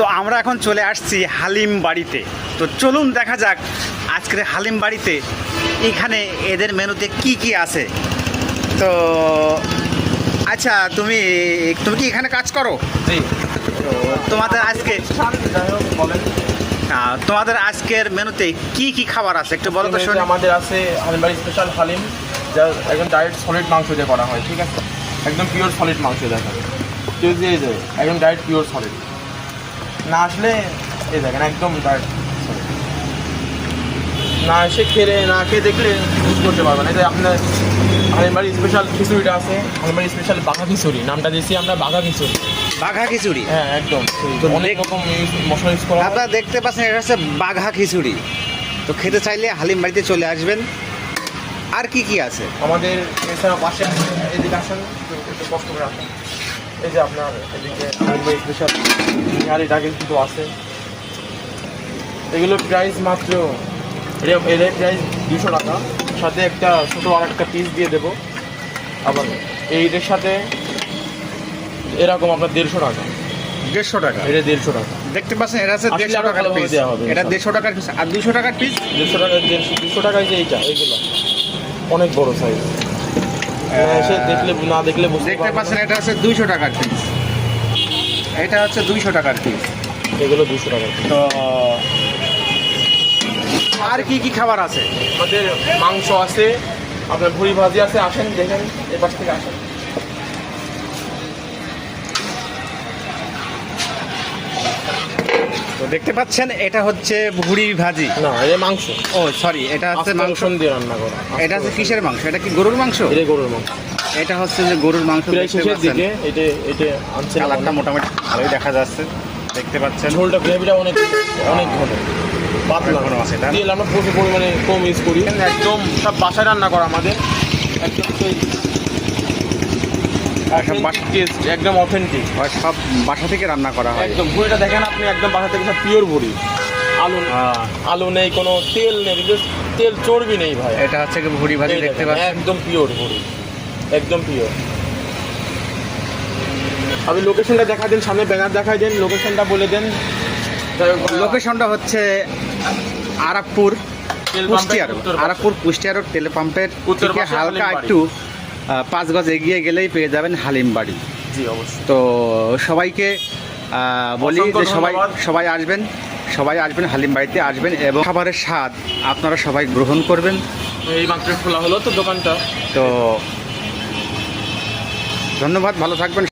তো আমরা এখন চলে আসছি হালিম বাড়িতে। তো চলুন দেখা যাক আজকের হালিম বাড়িতে এখানে এদের মেনুতে কি কি আছে। তো আচ্ছা তুমি তুমি কি এখানে কাজ করো? জি। তো তোমাদের আজকে তোমাদের আজকের মেনুতে কি কি খাবার আছে? একটু বলো তো শুনি। আমাদের আছে হালিমবাড়ি স্পেশাল হালিম যা একদম ডাইরেক্ট সলিড মাংস দিয়ে করা হয় ঠিক আছে? একদম পিওর সলিড মাংস দেখা কেউ দিয়ে যায় একদম ডাইরেক্ট পিওর সলিড না আসলে এই দেখেন একদম ডাইরেক্ট না এসে খেলে না খেয়ে দেখলে বুঝ করতে পারবেন যে আপনার হালিমবাড়ি স্পেশাল খিচুড়িটা আছে হালিমবাড়ি স্পেশাল বাঘা খিচুড়ি। নামটা দিয়েছি আমরা বাঘা খিচুড়ি। বাঘা খিচুড়ি? হ্যাঁ একদম। অনেক রকম মশলা ইউজ করা আপনারা দেখতে পাচ্ছেন এটা হচ্ছে বাঘা খিচুড়ি। তো খেতে চাইলে হালিম বাড়িতে চলে আসবেন। আর কি কি আছে? আমাদের এছাড়া পাশে এদিকে আসেন একটু একটু কষ্ট করে আসেন এই যে আপনার এদিকে মুম্বাই স্পেশাল বিহারিটা কিন্তু আছে। এগুলো প্রাইস মাত্র এর প্রাইস দুশো টাকা। সাথে একটা ছোটো আর একটা পিস দিয়ে দেবো। আবার এইটার সাথে এরকম আপনার দেড়শো টাকা। দেড়শো টাকা? এটা দেড়শো টাকা। দেখতে পাচ্ছেন এটা হচ্ছে দেড়শো টাকার পিস দেওয়া হবে, এটা দেড়শো টাকার পিস আর দুশো টাকার পিস দেড়শো টাকা দেড়শো দুশো টাকায় যে এইটা এইগুলো অনেক বড় সাইজ এসে দেখলে না দেখলে দেখতে পাচ্ছেন এটা হচ্ছে দুইশো টাকার পিস এটা হচ্ছে দুইশো টাকার পিস এগুলো দুশো টাকা তো আর কি কি খাবার আছে? আমাদের মাংস আছে আপনার ভুড়ি ভাজি আছে আসেন দেখেন এপাশ পাশ থেকে আসেন। দেখতে পাচ্ছেন এটা হচ্ছে ভুড়ি ভাজি। না এটা মাংস। ও সরি এটা হচ্ছে মাংস দিয়ে রান্না করা। এটা হচ্ছে কিসের মাংস? এটা কি গরুর মাংস? এটা গরুর মাংস। এটা হচ্ছে যে গরুর মাংস দেখতে দিকে এটা এটা আনছে কালারটা মোটামুটি ভালোই দেখা যাচ্ছে দেখতে পাচ্ছেন। ঝোলটা গ্রেভিটা অনেক অনেক ঘন। পাতলা। ঘন আছে। তেল আমরা প্রচুর পরিমাণে কম ইউজ করি। একদম সব বাসায় রান্না করা আমাদের। একদম সেই সব বাসা- একদম অথেন্টিক হয় সব বাসা থেকে রান্না করা হয়। একদম ভুড়িটা দেখেন আপনি একদম বাসা থেকে সব পিওর ভুড়ি আলু হ্যাঁ। আলু নেই কোনো তেল নেই তেল চর্বি নেই ভাই। এটা হচ্ছে কি ভুড়ি ভাজি দেখতে পাচ্ছেন? একদম পিওর ভুড়ি একদম পিওর আপনি লোকেশনটা দেখা দেন সামনে ব্যানার দেখাই দেন লোকেশনটা বলে দেন। লোকেশনটা হচ্ছে আরাকপুর কুষ্টিয়া। আরাকপুর কুষ্টিয়া রোড তেল পাম্পের থেকে হালকা একটু পাঁচ গজ এগিয়ে গেলেই পেয়ে যাবেন হালিম বাড়ি। জি অবশ্যই। তো সবাইকে বলি যে সবাই সবাই আসবেন সবাই আসবেন হালিম বাড়িতে আসবেন এবং খাবারের স্বাদ আপনারা সবাই গ্রহণ করবেন। এই মাত্র খোলা হলো তো দোকানটা। তো ধন্যবাদ ভালো থাকবেন।